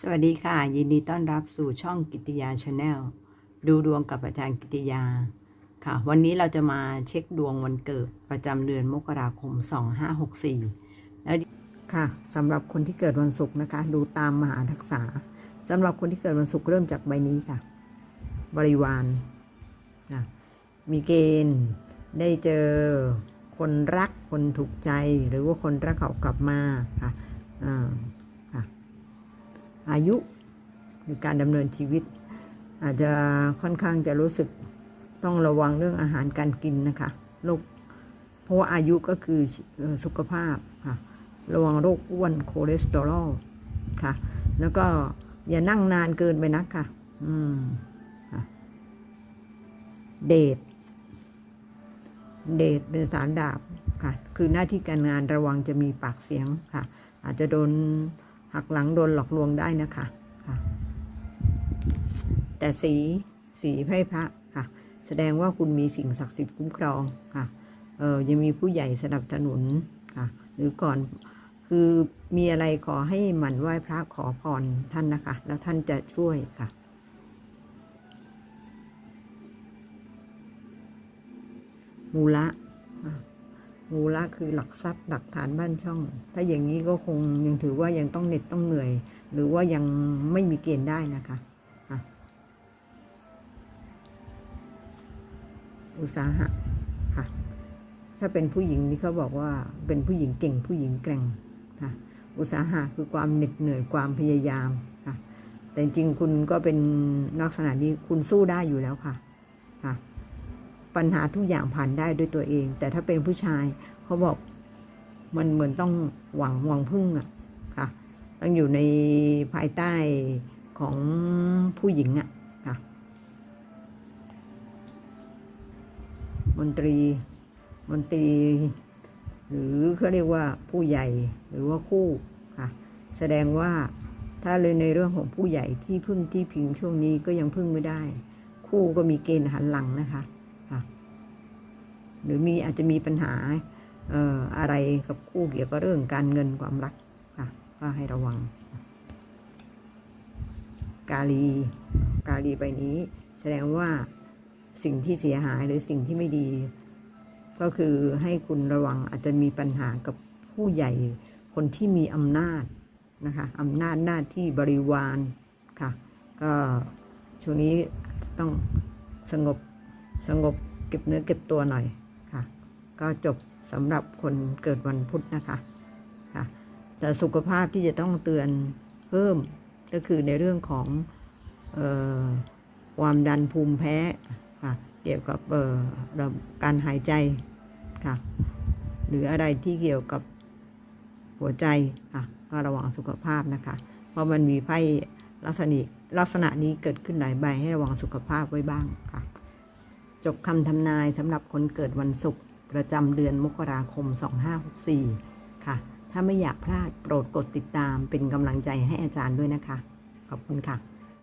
สวัสดีค่ะ ยินดีต้อนรับสู่ช่องกิติยาชาแนลดูดวงกับอาจารย์กิติยาค่ะ วันนี้เราจะมาเช็คดวงวันเกิดประจำเดือนมกราคม 2564 แล้วค่ะสำหรับคนที่เกิดวันศุกร์นะคะ ดูตามมหาทักษะสำหรับคนที่เกิดวันศุกร์เริ่มจากใบนี้ค่ะ บริวารค่ะมีเกณฑ์ได้เจอคนรักคนถูกใจหรือว่าคนรักเขากลับมาค่ะอ่า อายุหรือการดำเนินชีวิต อาจจะค่อนข้างจะรู้สึกต้องระวังเรื่องอาหารการกินนะคะโรคเพราะว่าอายุก็คือสุขภาพค่ะระวังโรคอ้วนคอเลสเตอรอลค่ะ แล้วก็อย่านั่งนานเกินไปนักค่ะอืมค่ะเดทเดทเป็นสารดาบค่ะ คือหน้าที่การงานระวังจะมีปากเสียงค่ะ อาจจะโดน หักหลังโดนหลอกลวงได้นะคะค่ะ แต่สีสีไพร่พระค่ะ แสดงว่าคุณมีสิ่งศักดิ์สิทธิ์คุ้มครองค่ะเออยังมีผู้ใหญ่สนับสนุนค่ะ หรือก่อนคือมีอะไรขอให้หมั่นไหว้พระขอพรท่านนะคะ แล้วท่านจะช่วยค่ะมูละ มูละคือหลักทรัพย์หลักฐานบ้านช่อง ถ้าอย่างนี้ก็คงยังถือว่ายังต้องเหน็ดต้องเหนื่อย หรือว่ายังไม่มีเกณฑ์ได้นะคะอ,ะอุตสาหะค่ะ ถ้าเป็นผู้หญิงนี่เขาบอกว่าเป็นผู้หญิงเก่งผู้หญิงแกร่งค่ะอุตสาหะคือความเหน็ดเหนื่อยความพยายามค่ะแต่จริงคุณก็เป็นลักษณะนี้คุณสู้ได้อยู่แล้วค่ะ ปัญหาทุกอย่างผ่านได้ด้วยตัวเอง แต่ถ้าเป็นผู้ชายเขาบอกมันเหมือนต้องหวังหวังพึ่งอะค่ะ ต้องอยู่ในภายใต้ของผู้หญิงอะค่ะ มนตรี มนตรี หรือเขาเรียกว่าผู้ใหญ่หรือว่าคู่ค่ะ แสดงว่าถ้าเลยในเรื่องของผู้ใหญ่ที่พึ่งที่พิงช่วงนี้ก็ยังพึ่งไม่ได้ คู่ก็มีเกณฑ์หันหลังนะคะค่ะ หรือมีอาจจะมีปัญหาเอ่ออะไรกับคู่เกี่ยวกับเรื่องการเงินความรักค่ะก็ให้ระวัง กาลี กาลีใบนี้ แสดงว่าสิ่งที่เสียหายหรือสิ่งที่ไม่ดี ก็คือให้คุณระวังอาจจะมีปัญหากับผู้ใหญ่คนที่มีอำนาจนะคะอำนาจหน้าที่บริวารค่ะ ก็ช่วงนี้ต้องสงบ สงบเก็บเนื้อเก็บตัวหน่อยค่ะ ก็จบสำหรับคนเกิดวันพุธนะคะค่ะ แต่สุขภาพที่จะต้องเตือนเพิ่มก็คือในเรื่องของออความดันภูมิแพ้ค่ะ เกี่ยวกับระบบการหายใจค่ะ หรืออะไรที่เกี่ยวกับหัวใจค่ะก็ระวังสุขภาพนะคะ เพราะมันมีไพ่ลักษณะลักษณะนี้เกิดขึ้นหลายใบให้ระวังสุขภาพไว้บ้างค่ะ จบคำทำนายสำหรับคนเกิดวันศุกร์ประจำเดือนมกราคม 2564 ค่ะ ถ้าไม่อยากพลาดโปรดกดติดตามเป็นกำลังใจให้อาจารย์ด้วยนะคะ ขอบคุณค่ะ